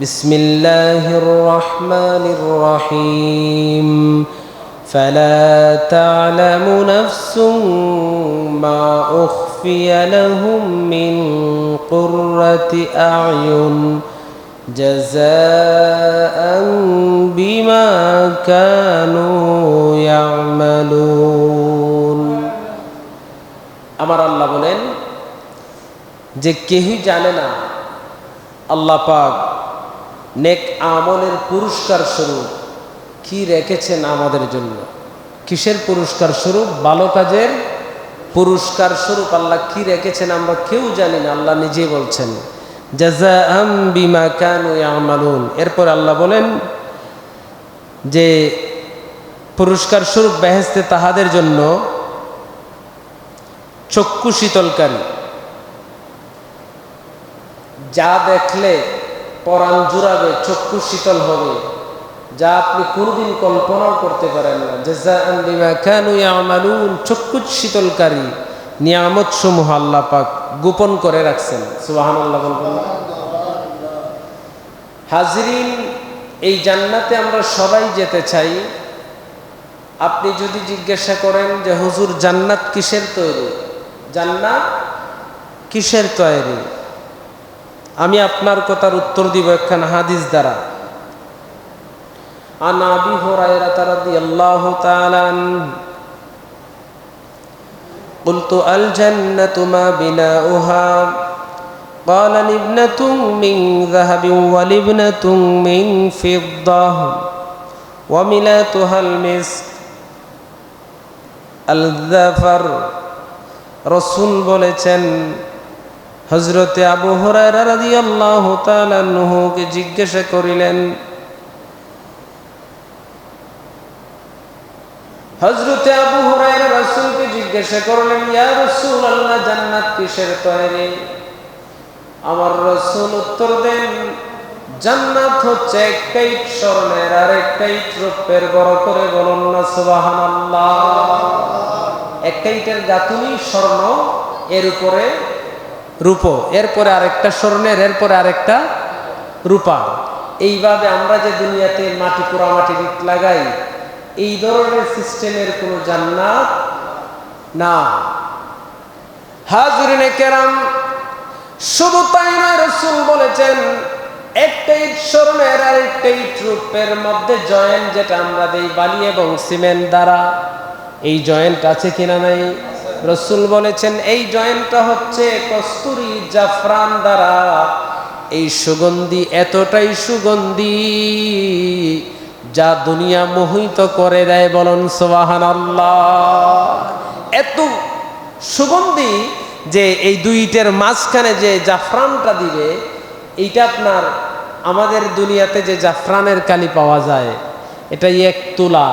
بسم الله الرحمن الرحيم فلا تعلم نفس ما أخفي لهم من قرة أعين جزاء بما كانوا يعملون আমার আল্লাহ বলেন যে কেউই জানে না আল্লাহ পাক নেক আমলের পুরস্কার স্বরূপ কি রেখেছেন আমাদের জন্য? কিসের পুরস্কার স্বরূপ? ভালো কাজের পুরস্কার স্বরূপ। আল্লাহ কি রেখেছেন আমরা কেউ জানি না। আল্লাহ নিজে বলছেন এরপর আল্লাহ বলেন যে, পুরস্কার স্বরূপ বেহেস্তে তাহাদের জন্য চক্ষু শীতলকারী। যা দেখলে পরাণ জুড়াবে, চক্ষু শীতল হবে। যা আপনি কোনোদিন কল্পনাও করতে পারেন না। জামালুন চক্ষু শীতলকারী নিয়ামত সমূহ আল্লাহ পাক গোপন করে রাখছেন। সুবাহান আল্লাহ হাজরিন, এই জান্নাতে আমরা সবাই যেতে চাই। আপনি যদি জিজ্ঞাসা করেন যে, হুজুর, জান্নাত কিসের তৈরি? জান্নাত কিসের তৈরি? আমি আপনার কথার উত্তর দিব একখান হাদিস দ্বারা عن ابي هريره رضي الله تعالى عنه قلت الجنه ما بناؤها قال لبنه من ذهب ولبنه من فضه وملاتها المسك الذفر রসুল বলেছেন হজরতে আবু হরাইরা রাদিয়াল্লাহু জিজ্ঞাসা করিলেন হজরতে আবু হুরায়রা রাসূলকে জিজ্ঞাসা করলেন, ইয়া রাসূলুল্লাহ, জান্নাত কিসের তৈরি? আমার রসুল উত্তর দেন, জান্নাত হচ্ছে একটাই স্বর্ণের আর একটাই রূপের বড় করে বলুন না, সুবহানাল্লাহ। একটাইটের গাতুনি স্বর্ণ, এর উপরে রূপ, এরপরে আরেকটা স্বর্ণের, এরপরে আরেকটা রূপা। এইভাবে আমরা যে দুনিয়াতে মাটি পোড়া, মাটি ইট লাগাই, এই ধরনের সিস্টেমের কোনো জান্নাত না। হাজরিনে কেরাম, শুধু তাই নয়, রসুল বলেছেন একটাই স্বর্ণের আর একটাই রূপের মধ্যে জয়েন্ট যেটা আমরা দেই বালি এবং সিমেন্ট দ্বারা। এই জয়েন্ট আছে কিনা নাই? রসুল বলেছেন, এই জয়েন্টটা হচ্ছে কস্তুরি জাফরান দ্বারা। এই সুগন্ধি এতটাই সুগন্ধি যা দুনিয়া মোহিত করে দেয় বলুন সোবাহান এত সুগন্ধি যে এই দুইটার মাঝখানে যে জাফরানটা দিবে, এইটা আপনার আমাদের দুনিয়াতে যে জাফরানের কালি পাওয়া যায় এটা এক তুলা।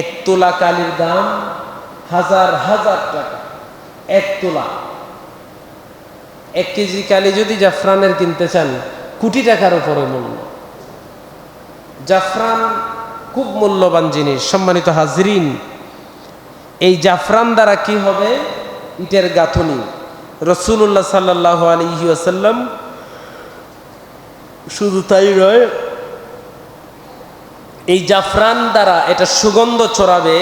এক তোলা কালির দাম হাজার হাজার টাকা, এক তোলা। এক কেজি কালি যদি জাফরানের কিনতে চান, কোটি টাকার উপরে মূল্য। জাফরান খুব মূল্যবান জিনিস, সম্মানিত হাজরিন। এই জাফরান দ্বারা কি হবে? ইটের গাঁথনি। রসুল্লাহ সাল্লাহ আলহি আসাল্লাম শুধু তাই নয়, এই জাফরান দ্বারা এটা সুগন্ধ ছড়াবে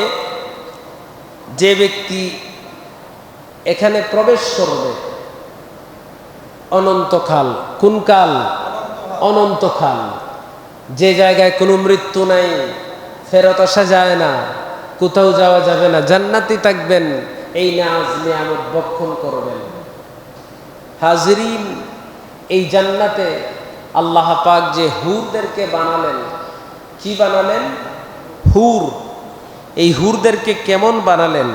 যে ব্যক্তি এখানে প্রবেশ করবে, অনন্তকাল কোন কাল অনন্তকাল। যে জায়গায় কোনো মৃত্যু নাই, ফেরত আসা যায় না, কোথাও যাওয়া যাবে না, জান্নাতি থাকবেন, এই নাজ নিয়ামত বক্ষণ করবেন। হাজরিন, এই জান্নাতে আল্লাহ পাক যে হুরদেরকে বানালেন, কি বানালেন? হুর। এই হুরদেরকে কেমন বানালেন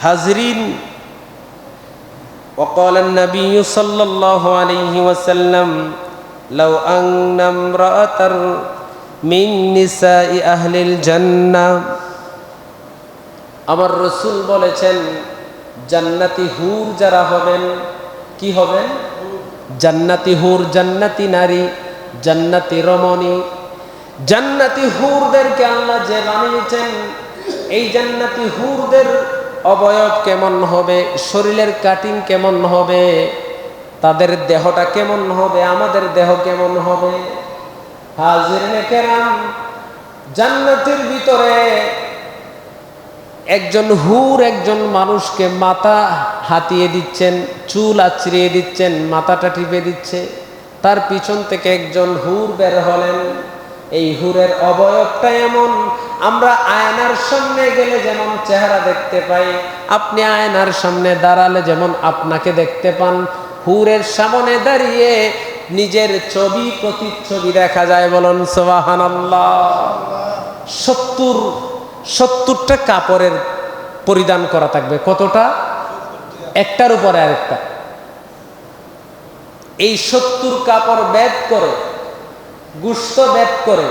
হাজরিন وقال النبي صلى الله عليه وسلم لو أن امرأة من نساء أهل الجنة আমার রসুল বলেছেন জান্নাতি হুর যারা হবেন কি হবেন জান্নাতি হুর জান্নাতি নারী জান্নাতি রমণী জান্নাতি হুরদেরকে আল্লাহ যে বানিয়েছেন, এই জান্নাতি হুরদের অবয়ব কেমন হবে, শরীরের কাটিং কেমন হবে, তাদের দেহটা কেমন হবে, আমাদের দেহ কেমন হবে? হাজির কেরাম, জান্নাতের ভিতরে একজন হুর একজন মানুষকে মাথা হাতিয়ে দিচ্ছেন, চুল আছড়িয়ে দিচ্ছেন, মাথাটা টিপে দিচ্ছে, তার পিছন থেকে একজন হুর বের হলেন। এই হুরের অবয়বটা এমন। আমরা আয়নার সামনে গেলে যেমন চেহারা দেখতে পাই, আপনি আয়নার সামনে দাঁড়ালে যেমন আপনাকে দেখতে পান। হুরের সামনে দাঁড়িয়ে নিজের ছবি, প্রতিচ্ছবি দেখা যায় বলুন সোবাহান সত্তর, সত্তরটা কাপড়ের পরিধান করা থাকবে। কতটা? একটার উপরে আরেকটা। এই সত্তর কাপড় ব্যাদ করে গুস্ত ব্যাদ করে,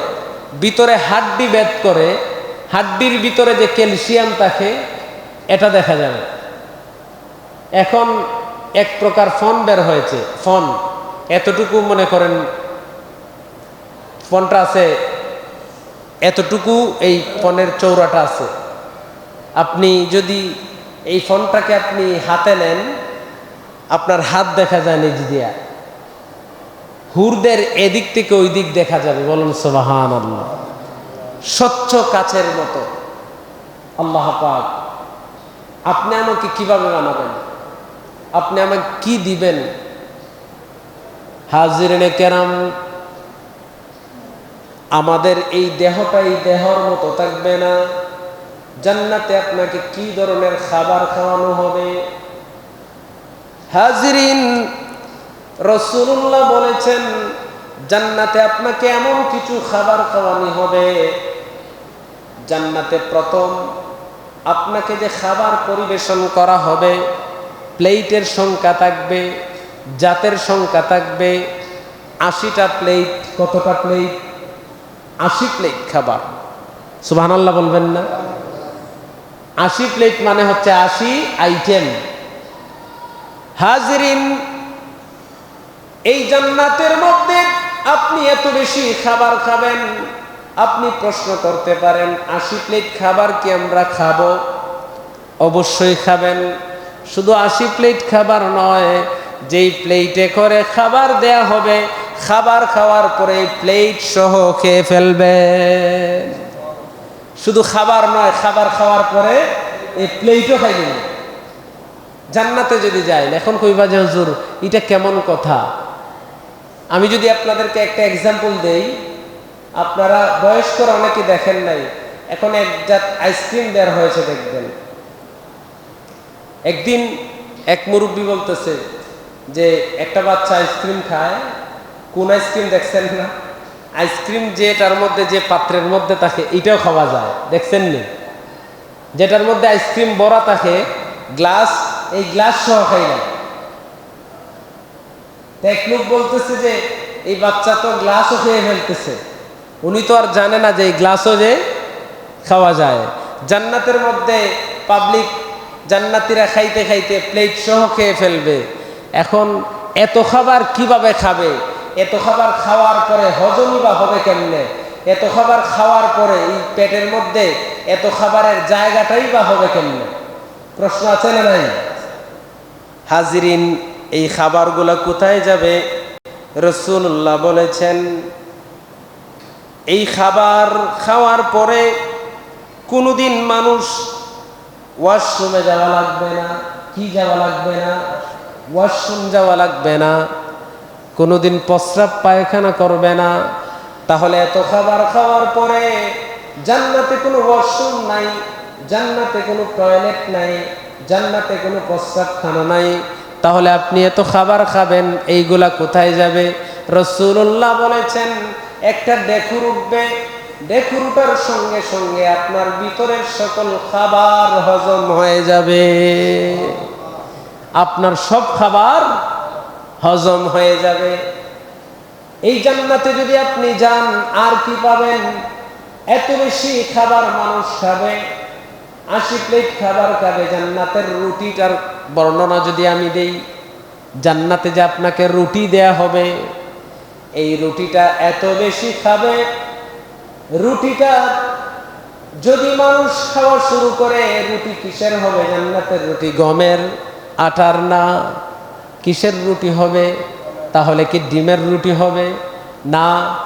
ভিতরে হাড্ডি ব্যাদ করে, হাড্ডির ভিতরে যে ক্যালসিয়াম থাকে, এটা দেখা যাবে। এখন এক প্রকার ফোন বের হয়েছে, ফোন। এতটুকু মনে করেন, ফোনটা আছে, এতটুকু এই ফোনের চৌড়াটা আছে। আপনি যদি এই ফোনটাকে আপনি হাতে নেন, আপনার হাত দেখা যায় নিজ দিয়া। হুরদের এদিক থেকে ওই দিক দেখা যাবে। বলুন সোবাহান আল্লাহ স্বচ্ছ কাছের মতো। আল্লাহ পাক, আপনি আমাকে কীভাবে বানাবেন আপনি আমাকে কি দিবেন? হাজিরেনে কেরাম, আমাদের এই দেহটা এই দেহর মতো থাকবে না। জান্নাতে আপনাকে কি ধরনের খাবার খাওয়ানো হবে? হাজিরিন রসুল্লাহ বলেছেন, জান্নাতে আপনাকে এমন কিছু খাবার খাওয়ানো হবে। জান্নাতে প্রথম আপনাকে যে খাবার পরিবেশন করা হবে, প্লেটের সংখ্যা থাকবে, জাতের সংখ্যা থাকবে, আশিটা প্লেট, কতটা প্লেট? আশি প্লেট খাবার। সুবাহ বলবেন না? আশি প্লেট মানে হচ্ছে আশি আইটেম। হাজিরিন এই জান্নাতের মধ্যে আপনি এত বেশি খাবার খাবেন? আপনি প্রশ্ন করতে পারেন, আশি প্লেট খাবার কি আমরা খাব? অবশ্যই খাবেন। শুধু আশি প্লেট খাবার নয়, যেই প্লেটে করে খাবার দেয়া হবে, খাবার খাওয়ার পরে প্লেট সহ খেয়ে ফেলবে শুধু খাবার নয়, খাবার খাওয়ার পরে এই প্লেটও খাইবেন। জান্নাতে যদি যায় এখন কইবা যে হুজুর? এটা কেমন কথা? আমি যদি আপনাদেরকে একটা এক্সাম্পল দেই, আপনারা বয়স্করা অনেকে দেখেন নাই, এখন এক জাত আইসক্রিম বের হয়েছে দেখবেন। একদিন এক মুরব্বী বলতেছে যে, একটা বাচ্চা আইসক্রিম খায়, কোন আইসক্রিম দেখছেন না? আইসক্রিম যেটার মধ্যে যে পাত্রের মধ্যে থাকে, এটাও খাওয়া যায়, দেখছেন নি? যেটার মধ্যে আইসক্রিম বড়া থাকে গ্লাস এই গ্লাস সহ খাই না। এক লোক বলতেছে যে এই বাচ্চা তো গ্লাসও খেয়ে ফেলতেছে। উনি তো আর জানে না যে এই গ্লাসও যে খাওয়া যায়। জান্নাতের মধ্যে পাবলিক জান্নাতিরা খাইতে খাইতে প্লেট সহ খেয়ে ফেলবে। এখন এত খাবার কীভাবে খাবে? এত খাবার খাওয়ার পরে হজমই বা হবে কেমনে? এত খাবার খাওয়ার পরে এই পেটের মধ্যে এত খাবারের জায়গাটাই বা হবে কেমনে? প্রশ্ন আছে না নাই? হাজিরিন এই খাবারগুলো কোথায় যাবে? রসুল্লাহ বলেছেন, এই খাবার খাওয়ার পরে কোনোদিন মানুষ ওয়াশরুমে যাওয়া লাগবে না, কি যাওয়া লাগবে না? ওয়াশরুম যাওয়া লাগবে না। কোনোদিন প্রস্রাব পায়খানা করবে না। তাহলে এত খাবার খাওয়ার পরে জান্নাতে কোনো ওয়াশরুম নাই, জান্নাতে কোনো টয়লেট নাই, জান্নাতে কোনো প্রস্রাবখানা নাই। তাহলে আপনি এত খাবার খাবেন, এইগুলা কোথায় যাবে? রসুল্লাহ বলেছেন, একটা ডেকুর উঠবে ডেকুর উঠার সঙ্গে সঙ্গে আপনার ভিতরের সকল খাবার হজম হয়ে যাবে। আপনার সব খাবার হজম হয়ে যাবে। এই জান্নাতে যদি আপনি যান, আর কি পাবেন? এত বেশি খাবার মানুষ খাবে। আশি প্লেট খাবার খাবে, জান্নাতের রুটিটার বর্ণনা যদি আমি দেই, জান্নাতে যে আপনাকে রুটি দেয়া হবে, এই রুটিটা এত বেশি খাবে, রুটিটা যদি মানুষ খাওয়া শুরু করে, রুটি কিসের হবে? জান্নাতের রুটি গমের, আটার না? কিসের রুটি হবে? তাহলে কি ডিমের রুটি হবে? না?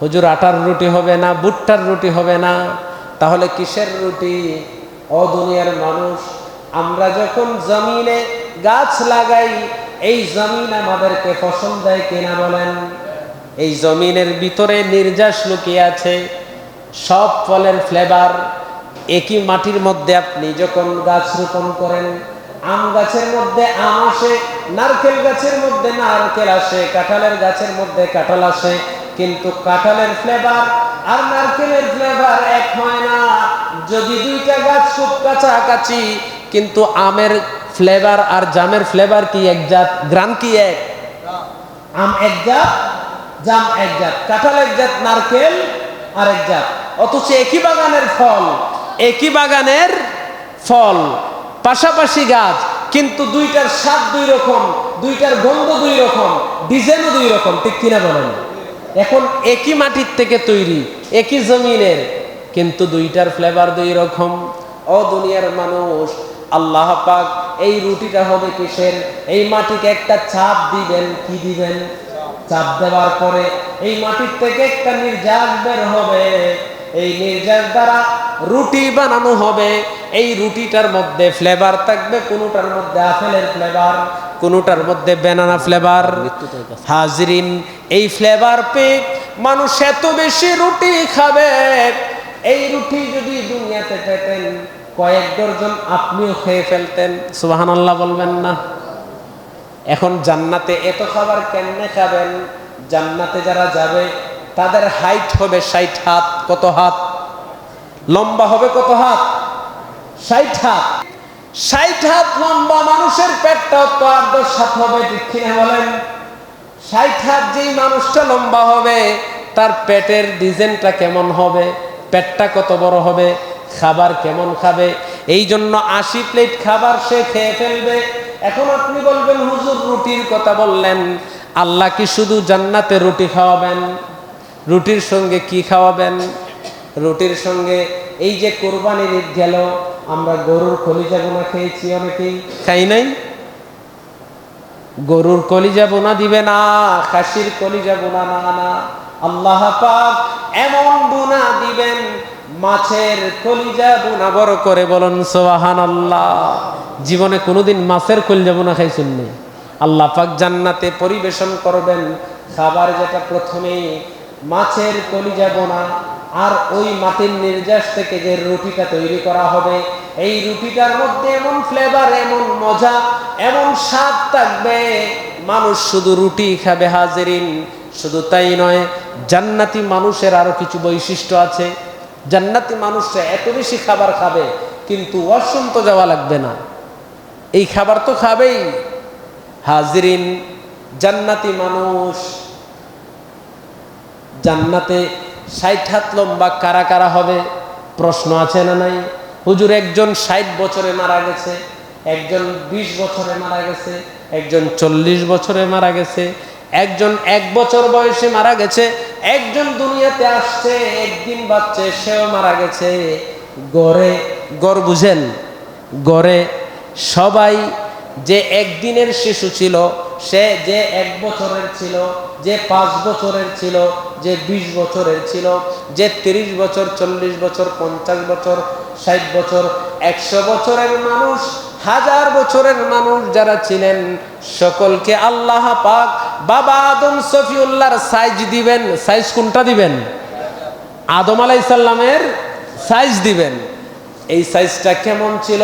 হুজুর, আটার রুটি হবে না? ভুট্টার রুটি হবে না? তাহলে কিসের রুটি? ও দুনিয়ার মানুষ, আমরা যখন জমিনে গাছ লাগাই, এই জমিন আমাদেরকে ফসল দেয় কিনা বলেন? এই জমিনের ভিতরে নির্যাস লুকিয়ে আছে, সব ফলের ফ্লেভার একই মাটির মধ্যে আপনি যখন গাছ রোপণ করেন, আম গাছের মধ্যে আম আসে, নারকেল গাছের মধ্যে নারকেল আসে, কাঁঠালের গাছের মধ্যে কাঁঠাল আসে কিন্তু কাঁঠালের ফ্লেভার আর নারকেলের ফ্লেভার এক হয় না। যদি দুইটা গাছ খুব কাছাকাছি, কিন্তু আমের ফ্লেভার আর জামের ফ্লেভার কি এক জাত, গ্রাম কি এক? আম এক জাত, জাম এক জাত। কাঁঠাল এক জাত, নারকেল আর এক জাত। অথচ একই বাগানের ফল, একই বাগানের ফল, পাশাপাশি গাছ, কিন্তু দুইটার স্বাদ দুই রকম, দুইটার গন্ধ দুই রকম, ডিজাইনও দুই রকম, ঠিক কিনা বলেন? এখন একই মাটির থেকে তৈরি, একই জমিনের, কিন্তু দুইটার ফ্লেভার দুই রকম। ও দুনিয়ার মানুষ, আল্লাহ পাক এই রুটিটা হবে কিসের? এই মাটিকে একটা চাপ দিবেন, কি দিবেন? চাপ দেওয়ার পরে এই মাটির থেকে একটা নির্যাস বের হবে। এই নির্যাস দ্বারা রুটি বানানো হবে। এই রুটিটার মধ্যে ফ্লেভার থাকবে, কোনোটার মধ্যে আপেলের ফ্লেভার কোনোটার মধ্যে বেনানা ফ্লেভার হাজরিন, এই ফ্লেভার পেয়ে মানুষ এত বেশি রুটি খাবে। এই রুটি যদি দুনিয়াতে পেতেন, কয়েক দর্জন আপনিও খেয়ে ফেলতেন। সুবাহান আল্লাহ বলবেন না। এখন জান্নাতে এত খাবার কেমনে খাবেন? জান্নাতে যারা যাবে তাদের হাইট হবে ষাট হাত, কত হাত? লম্বা হবে কত হাত? ষাট হাত। ষাট হাত লম্বা মানুষের পেটটাও তো আর দশ হাত হবে, ঠিক বলেন? ষাট হাত যেই মানুষটা লম্বা হবে, তার পেটের ডিজাইনটা কেমন হবে? পেটটা কত বড় হবে? খাবার কেমন খাবে? এই জন্য আশি প্লেট খাবার সে খেয়ে ফেলবে। এখন আপনি বলবেন, হুজুর, রুটির কথা বললেন। আল্লাহ কি শুধু জান্নাতে রুটি খাওয়াবেন? রুটির সঙ্গে কি খাওয়াবেন? রুটির সঙ্গে এই যে কোরবানির ঈদ গেল, আমরা গরুর কলিজা বোনা খেয়েছি অনেকেই। খাই নাই? গরুর কলিজা বোনা দিবে না, খাসির কলিজা বোনা না না। আল্লাহ পাক এমন বোনা দিবেন, মাছের কলিজা বোনা বড় করে বলুন সোহান আল্লাহ জীবনে কোনোদিন মাছের কলিজা বোনা খাইছেন আল্লাহ পাক জান্নাতে পরিবেশন করবেন। খাবার যেটা প্রথমেই মাছের কলিজা বোনা আর ওই মাটির নির্যাস থেকে যে রুটিটা তৈরি করা হবে, এই রুটিটার মধ্যে এমন ফ্লেভার এমন মজা, এমন স্বাদ থাকবে, মানুষ শুধু রুটি খাবে হাজেরিন, শুধু তাই নয়, জান্নাতি মানুষের আরও কিছু বৈশিষ্ট্য আছে। জান্নাতি মানুষরা এত বেশি খাবার খাবে, কিন্তু ওয়াশরুম তো যাওয়া লাগবে না। এই খাবার তো খাবেই। হাজরিন, জান্নাতি মানুষ জান্নাতে ষাট হাত লম্বা কারা কারা হবে? প্রশ্ন আছে না নাই? হুজুর, একজন ষাট বছরে মারা গেছে, একজন বিশ বছরে মারা গেছে, একজন চল্লিশ বছরে মারা গেছে, একজন এক বছর বয়সে মারা গেছে, একজন দুনিয়াতে আসছে, একদিন বাচ্চে সেও মারা গেছে। গড়ে গড় বুঝেন, গড়ে সবাই যে একদিনের শিশু ছিল, সে যে এক বছরের ছিল, যে পাঁচ বছরের ছিল যে বিশ বছরের ছিল, যে তিরিশ বছর, চল্লিশ বছর, পঞ্চাশ বছর, ষাট বছর, একশো বছরের মানুষ, হাজার বছরের মানুষ যারা ছিলেন, সকলকে আল্লাহ পাক বাবা আদম সফিউল্লাহর সাইজ দিবেন। সাইজ কোনটা দিবেন? আদম আলাইসাল্লামের সাইজ দিবেন। এই সাইজটা কেমন ছিল?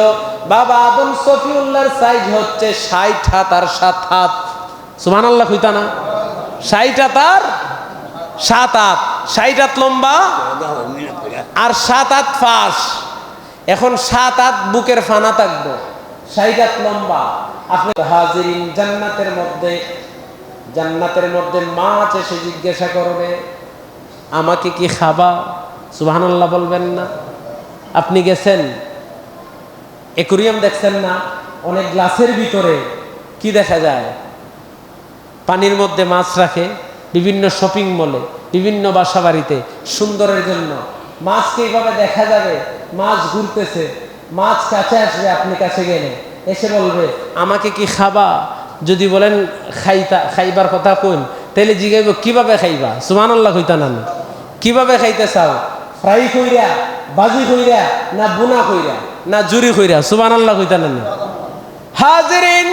বাবা আদম সফিউল্লাহর সাইজ হচ্ছে ষাট হাত আর সাত হাত। সুমান আল্লাহ হইতা না ষাট হাত আর সাত হাত ষাট হাত লম্বা আর সাত হাত ফাঁস। এখন সাত হাত বুকের ফানা থাকব। ষাট হাত লম্বা। আপনি হাজিরিন জান্নাতের মধ্যে জান্নাতের মধ্যে মাছ এসে জিজ্ঞাসা করবে, আমাকে কি খাবা? সুবহানাল্লাহ বলবেন না। আপনি গেছেন, একুরিয়াম দেখছেন না, অনেক গ্লাসের ভিতরে কি দেখা যায়? পানির মধ্যে মাছ রাখে। বিভিন্ন শপিং মলে বিভিন্ন বাসা বাড়িতে সুন্দরের জন্য। মাছকে এইভাবে দেখা যাবে, মাছ ঘুরতেছে, মাছ কাছে আসবে আপনি কাছে গেলে। এসে বলবে, আমাকে কি খাবা? যদি বলেন, খাইতা, খাইবার কথা কইন। তাহলে জিগাইব, কীভাবে খাইবা? সুমান আল্লাহ কইতা না কীভাবে খাইতে চাও? ফ্রাই কইরা, বাজি কইরা, না বুনা কইরা, না জুরি কইরা? সুমান আল্লাহ কইতা না। হাজিরিন!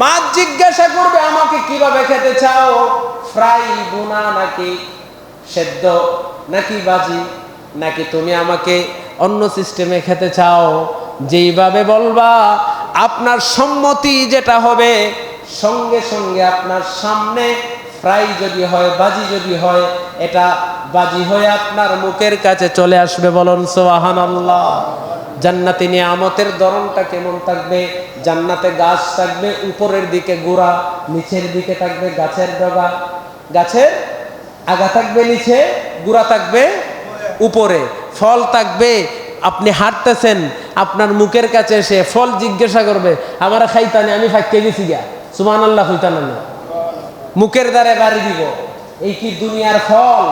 মা জিজ্ঞাসা করবে, আমাকে কীভাবে খেতে চাও? ফ্রাই বুনা নাকি সেদ্ধ, নাকি বাজি নাকি তুমি আমাকে অন্য সিস্টেমে খেতে চাও? যেইভাবে বলবা, আপনার সম্মতি যেটা হবে, সঙ্গে সঙ্গে আপনার সামনে ফ্রাই যদি হয় বাজি যদি হয়, এটা বাজি হয়ে আপনার মুখের কাছে চলে আসবে বলুন সোহান আল্লাহ জান্নাতি নিয়ামতের ধরনটা কেমন থাকবে? জান্নাতে গাছ থাকবে, উপরের দিকে গোড়া, নিচের দিকে থাকবে গাছের ডগা। গাছের আগা থাকবে নিচে, গুড়া থাকবে উপরে। ফল থাকবে, আপনি হাঁটতেছেন, আপনার মুখের কাছে এসে ফল জিজ্ঞাসা করবে, আমার খাইতানি, আমি ফাঁকতে গেছি গা সুমান আল্লাহ হইতানা মুখের দ্বারে বাড়ি দিব। এই কি দুনিয়ার ফল?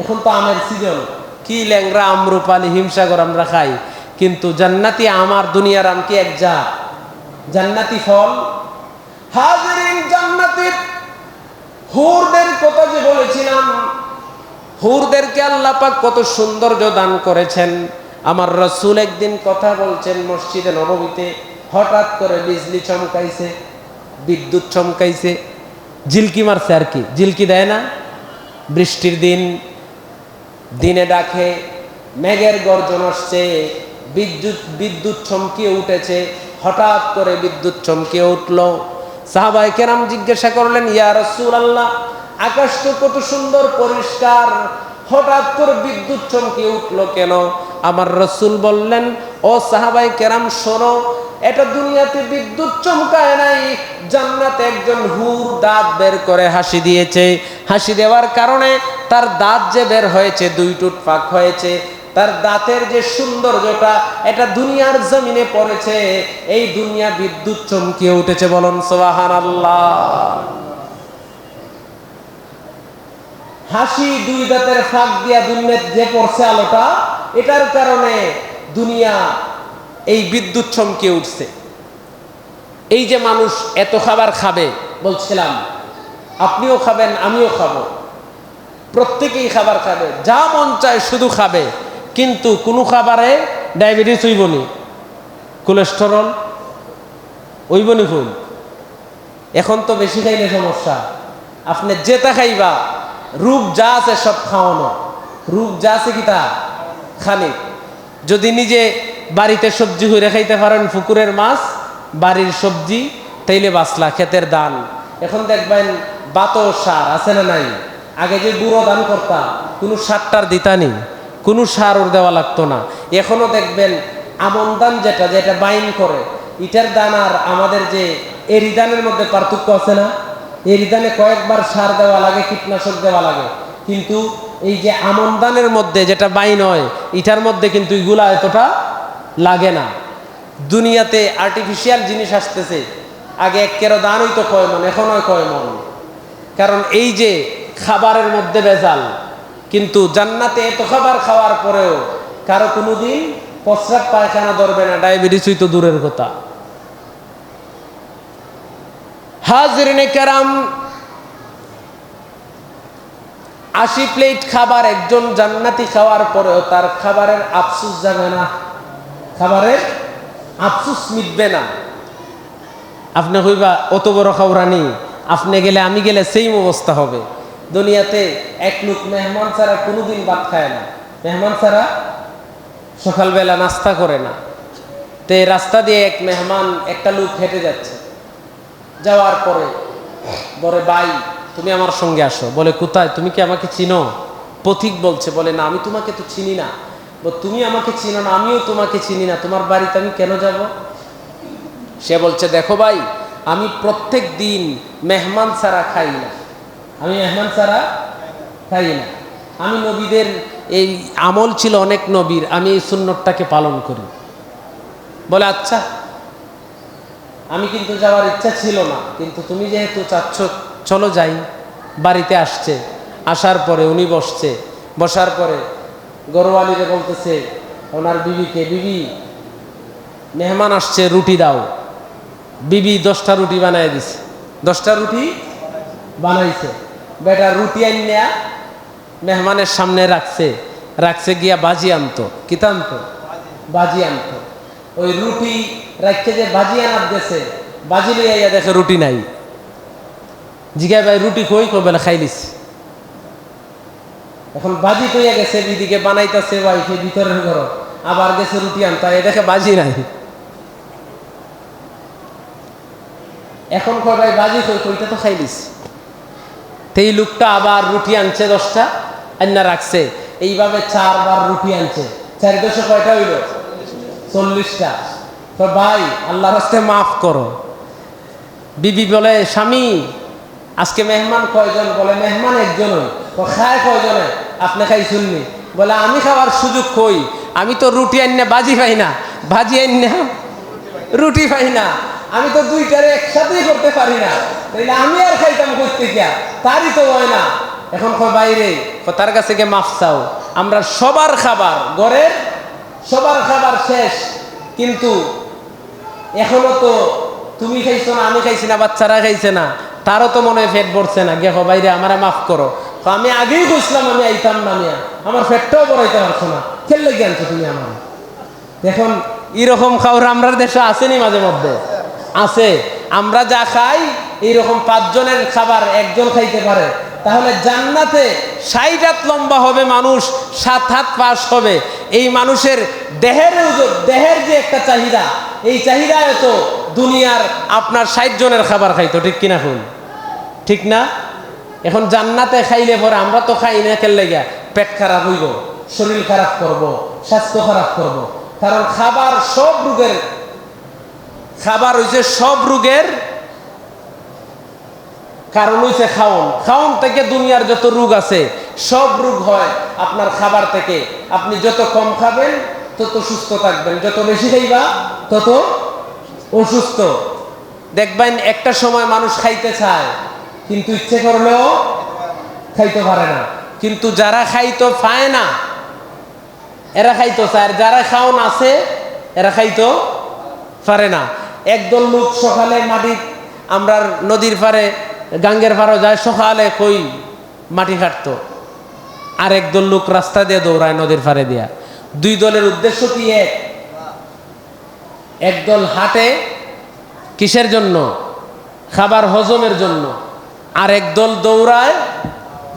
এখন তো আমের সিজন কি ল্যাংরা আমরুপালি, হিমসাগর আমরা খাই। কিন্তু জান্নাতি আমার দুনিয়ার আম কি এক জাত? জান্নাতি ফল। হাজিরিন জান্নাতি হুরদের কথা যে বলেছিলাম, হুরদেরকে আল্লাহ পাক কত সৌন্দর্য দান করেছেন। আমার রসুল একদিন কথা বলছেন মসজিদে নবমীতে হঠাৎ করে বিজলি চমকাইছে, বিদ্যুৎ চমকাইছে। জিলকি মারছে আর কি, জিলকি দেয় না? বৃষ্টির দিন, দিনে ডাকে, মেঘের গর্জন আসছে, বিদ্যুৎ বিদ্যুৎ চমকিয়ে উঠেছে। হঠাৎ করে বিদ্যুৎ চমকে উঠল। সাহাবাই কেরাম জিজ্ঞাসা করলেন, ইয়া রসুল আল্লাহ আকাশ তো কত সুন্দর, পরিষ্কার। হঠাৎ করে বিদ্যুৎ চমকে উঠল কেন? আমার রসুল বললেন, ও সাহাবাই কেরাম, শোনো, এটা দুনিয়াতে বিদ্যুৎ চমকায় নাই। জান্নাতে একজন হুর দাঁত বের করে হাসি দিয়েছে। হাসি দেওয়ার কারণে তার দাঁত যে বের হয়েছে, দুই টুট ফাঁক হয়েছে। তার দাঁতের যে সৌন্দর্যটা, এটা দুনিয়ার জমিনে পড়েছে, এই দুনিয়া বিদ্যুৎ চমকিয়ে উঠেছে, বলুন সোহান আল্লাহ হাসি দুই দাঁতের ফাঁক দিয়া দুনিয়ার যে পড়ছে আলোটা, এটার কারণে দুনিয়া এই বিদ্যুৎ চমকিয়ে উঠছে। এই যে মানুষ এত খাবার খাবে, বলছিলাম, আপনিও খাবেন, আমিও খাব। প্রত্যেকেই খাবার খাবে, যা মন চায় শুধু খাবে। কিন্তু কোনো খাবারে ডায়াবেটিস হইবনি কোলেস্টেরল হইবনি ফুল এখন তো বেশি খাইলে সমস্যা। আপনি যেটা খাইবা, রূপ যা আছে সব খাওয়ানো। রূপ যা আছে কি তা? খানি। যদি নিজে বাড়িতে সবজি হইরে খাইতে পারেন পুকুরের মাছ, বাড়ির সবজি, তাইলে বাসলা ক্ষেতের দান এখন দেখবেন বাতো সার আছে না নাই? আগে যে গুঁড়ো দান করতাম কোনো সারটার দিতানি কোনো সার ওর দেওয়া লাগতো না। এখনও দেখবেন আমন দান যেটা যেটা বাইন করে, ইটার দান আর আমাদের যে এরিদানের মধ্যে পার্থক্য আছে না? এরিদানে কয়েকবার সার দেওয়া লাগে, কীটনাশক দেওয়া লাগে। কিন্তু এই যে আমন দানের মধ্যে যেটা বাইন হয়, ইটার মধ্যে কিন্তু এগুলা এতটা লাগে না। দুনিয়াতে আর্টিফিশিয়াল জিনিস আসতেছে। আগে এক কেরো দান হইতো কয় মন, এখন হয় কয় মন? কারণ এই যে খাবারের মধ্যে ভেজাল কিন্তু জান্নাতে এত খাবার খাওয়ার পরেও কারও কোনোদিন প্রস্রাব পায়খানা ধরবে না, ডায়াবেটিস তো দূরের কথা। হাজরিনে কেরাম আশি প্লেট খাবার একজন জান্নাতি খাওয়ার পরেও তার খাবারের আফসুস যাবে না, খাবারের আফসুস মিটবে না। আপনি কইবা, অত বড় খাওরানি, আপনি গেলে আমি গেলে সেম অবস্থা হবে। দুনিয়াতে এক লোক মেহমান ছাড়া কোনোদিন ভাত খায় না। মেহমান ছাড়া সকালবেলা নাস্তা করে না। তে রাস্তা দিয়ে এক মেহমান একটা লোক হেঁটে যাচ্ছে। যাওয়ার পরে বলে, ভাই, তুমি আমার সঙ্গে আসো। বলে, কোথায়? তুমি কি আমাকে চিনো? পথিক বলছে, বলে, না, আমি তোমাকে তো চিনি না। তুমি আমাকে চিনো না, আমিও তোমাকে চিনি না। তোমার বাড়িতে আমি কেন যাব? সে বলছে, দেখো ভাই, আমি প্রত্যেক দিন মেহমান ছাড়া খাই না। আমি মেহমান ছাড়া খাই না। আমি নবীদের এই আমল ছিল অনেক নবীর, আমি এই সুন্নতটাকে পালন করি। বলে আচ্ছা আমি কিন্তু যাওয়ার ইচ্ছা ছিল না, কিন্তু তুমি যেহেতু চাচ্ছ, চলো যাই। বাড়িতে আসছে, আসার পরে উনি বসছে। বসার পরে গরওয়ালিরে বলতেছে, ওনার বিবিকে, বিবি, মেহমান আসছে, রুটি দাও। বিবি দশটা রুটি বানায় দিছে। দশটা রুটি বানাইছে। বেটা রুটি আনিয়া মেহমানের সামনে রাখছে রাখছে গিয়া বাজি আনতো। কিতা আনতো? বাজি আনতো। ওই রুটি রাখছে যে বাজি আনার গেছে বাজি লিয়ে আইয়া দেখে রুটি নাই। জিগায় ভাই, রুটি কই? কবে বেলা খাইলিস এখন বাজি কইয়া গেছে দিদিকে বানাইতেছে ওয়াইফে ভিতরের ঘর আবার গেছে রুটি আনতা এ দেখে বাজি নাই। এখন কয় ভাই বাজি কই? কইটা তো খাইলিস তেই লোকটা আবার রুটি আনছে দশটা আন্না রাখছে। এইভাবে চারবার রুটি আনছে। চার দশে কয়টা হইল? চল্লিশটা। তো ভাই আল্লাহ রাস্তে মাফ করো। বিবি বলে, স্বামী, আজকে মেহমান কয়জন? বলে, মেহমান একজনই তো খায় কয়জনে? আপনি খাই শুননি বলে, আমি খাওয়ার সুযোগ কই? আমি তো রুটি আন্না বাজি পাই না। ভাজি আন্না রুটি পাই না। আমি তো দুইটারে একসাথেই করতে পারি না। তাইলে আমি আর খাইতাম করতে গিয়া, তারই তো হয় না। এখন বাইরে তার কাছে গিয়ে মাফ চাও। আমরা সবার খাবার, ঘরের সবার খাবার শেষ। কিন্তু এখনও তো তুমি খাইছো না, আমি খাইছি না, বাচ্চারা খাইছে না। তারও তো মনে হয় পেট ভরছে না। গিয়ে বাইরে, আমারে মাফ করো। তো আমি আগেই কইছিলাম আমি আইতাম না মিয়া। আমার পেটটাও বড়াইতে পারছ না। খেললে কি আনছো তুমি আমার? এখন এরকম খাওয়ার আমরা দেশে আসেনি মাঝে মধ্যে। আছে, আমরা যা খাই, এইরকম পাঁচজনের খাবার একজন খাইতে পারে। তাহলে জান্নাতে ষাট হাত লম্বা হবে মানুষ, সাত হাত পাশ হবে। এই মানুষের দেহের দেহের যে একটা চাহিদা, এই চাহিদা এত দুনিয়ার আপনার ষাট জনের খাবার খাইতো, ঠিক কিনা শুন ঠিক না? এখন জান্নাতে খাইলে পরে আমরা তো খাই না খেললে গিয়া পেট খারাপ হইব, শরীর খারাপ করব, স্বাস্থ্য খারাপ করব। কারণ খাবার সব রোগের খাবার হইছে সব রোগের কারণ হইছে খাওন। খাওন থেকে দুনিয়ার যত রোগ আছে, সব রোগ হয় আপনার খাবার থেকে। আপনি যত কম খাবেন, তত সুস্থ থাকবেন। যত বেশি খাইবা, তত অসুস্থ। দেখবেন একটা সময় মানুষ খাইতে চায়, কিন্তু ইচ্ছে করলেও খাইতে পারে না। কিন্তু যারা খাইতো পায় না, এরা খাইতো চায়। যারা খাওন আছে, এরা খাইতো পারে না। একদল লোক সকালে মাটি, আমরা নদীর পারে গাঙ্গের পাড়ে যায়, সকালে কই মাটি কাটতো। আর একদল লোক রাস্তা দিয়ে দৌড়ায় নদীর পাড়ে দিয়া। দুই দলের উদ্দেশ্য কি এক? একদল হাটে কিসের জন্য? খাবার হজমের জন্য। আর একদল দৌড়ায়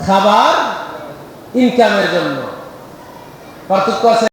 খাবার ইনকামের জন্য। পার্থক্য আছে?